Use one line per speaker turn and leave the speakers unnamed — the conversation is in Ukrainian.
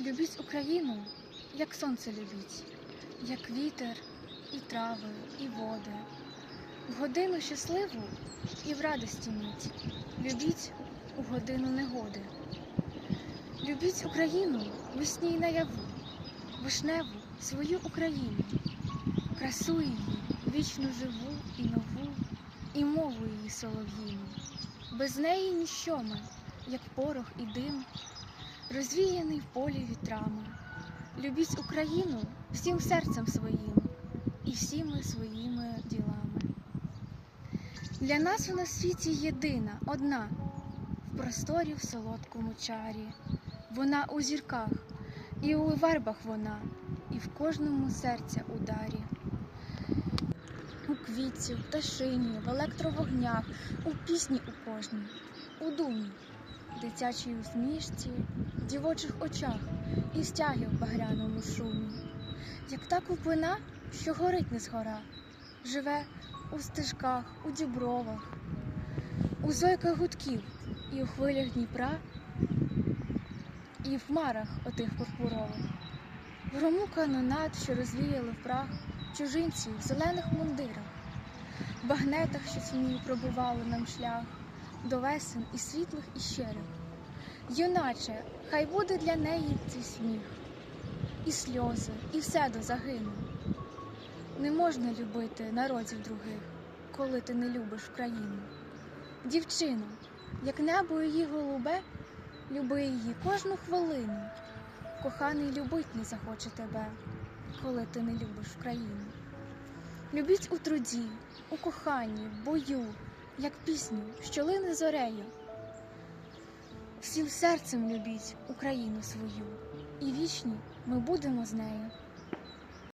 Любіть Україну, як сонце любіть, як вітер, і трави, і води. В годину щасливу і в радості мить. Любіть у годину негоди. Любіть Україну весні й наяву, вишневу свою Україну, красу її, вічно живу і нову, і мову її солов'їну. Без неї ніщо ми, як порох і дим, розвіяний в полі вітрами. Любіть Україну всім серцем своїм і всіми своїми ділами. Для нас вона в світі єдина, одна, в просторі в солодкому чарі. Вона у зірках, і у вербах вона, і в кожному серця ударі. У квітці, в пташині, в електровогнях, у пісні у кожній, у думі, дитячій усмішці, дівочих очах і стяги в багряному шумі. Як та купина, що горить не згора, живе у стежках, у дібровах, у зойках гудків і у хвилях Дніпра, і в хмарах отих пурпурових. В грому канонат, що розвіяли в прах чужинці в зелених мундирах, в багнетах, що тьмі пробивали нам шлях до весен і світлих і щирих. Юначе, хай буде для неї цей сміх, і сльози, і все до загину. Не можна любити народів других, коли ти не любиш країну. Дівчино, як небо її голубе, люби її кожну хвилину. Коханий любить не захоче тебе, коли ти не любиш країну. Любіть у труді, у коханні, в бою, як пісню, що лине зорею. Всім серцем любіть Україну свою, і вічні ми будемо з нею.